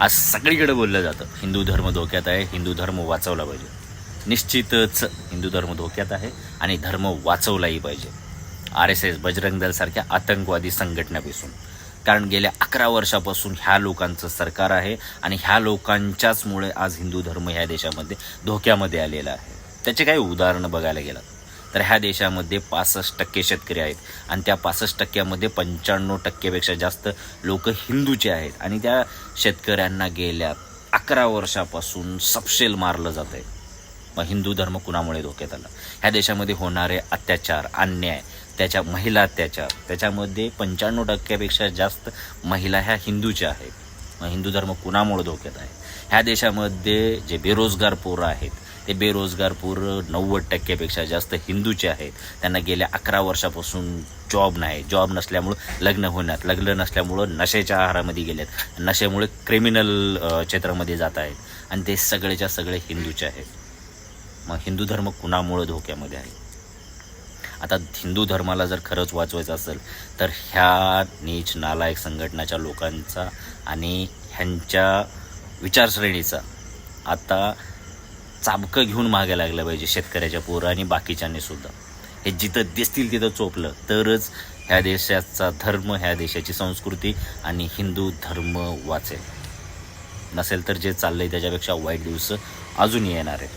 आज सगळीकडे बोललं जातं. हिंदू धर्म धोक्यात आहे हिंदू धर्म वाचवला पाहिजे. निश्चितच हिंदू धर्म धोक्यात आहे आणि धर्म वाचवलाही पाहिजे. आर एस एस बजरंग दलसारख्या आतंकवादी संघटनेपासून. कारण गेल्या अकरा वर्षापासून ह्या लोकांचं सरकार आहे आणि ह्या लोकांच्याचमुळे आज हिंदू धर्म ह्या देशामध्ये धोक्यामध्ये आलेला आहे. त्याचे काही उदाहरणं बघायला गेलं तर ह्या देशामध्ये पासष्ट टक्के शेतकरी आहेत. आणि त्या पासष्ट टक्क्यामध्ये पंच्याण्णव टक्केपेक्षा जास्त लोक हिंदूचे आहेत. आणि त्या शेतकऱ्यांना गेल्या अकरा वर्षापासून सपशेल मारलं जात आहे मग हिंदू धर्म कुणामुळे धोक्यात आला? ह्या देशामध्ये होणारे अत्याचार अन्याय त्याच्या महिला अत्याचार त्याच्यामध्ये पंच्याण्णव टक्क्यापेक्षा जास्त महिला ह्या हिंदूच्या आहेत. मग हिंदू धर्म कुणामुळे धोक्यात आहे? ह्या देशामध्ये जे बेरोजगार पोरं आहेत ते बेरोजगार पूर नव्वद टक्क्यापेक्षा जास्त हिंदूचे आहेत. त्यांना गेल्या अकरा वर्षापासून जॉब नाही जॉब नसल्यामुळं लग्न होण्यात लग्न नसल्यामुळं नशेच्या आहारामध्ये गेलेत नशेमुळे क्रिमिनल क्षेत्रामध्ये जात आहेत. आणि ते सगळेच्या सगळे हिंदूचे आहेत. मग हिंदू धर्म कुणामुळं धोक्यामध्ये आहे? आता हिंदू धर्माला जर खरंच वाचवायचं असेल तर ह्या नीच नालायक संघटनाच्या लोकांचा आणि ह्यांच्या विचारश्रेणीचा आता चाबकं घेऊन मागे लागलं पाहिजे शेतकऱ्याच्या पोरं आणि बाकीच्यांनी सुद्धा. हे जिथं दिसतील तिथं चोपलं. तरच ह्या देशाचा धर्म ह्या देशाची संस्कृती आणि हिंदू धर्म वाचेल. नसेल तर जे चाललंय त्याच्यापेक्षा वाईट दिवस अजून येणार आहे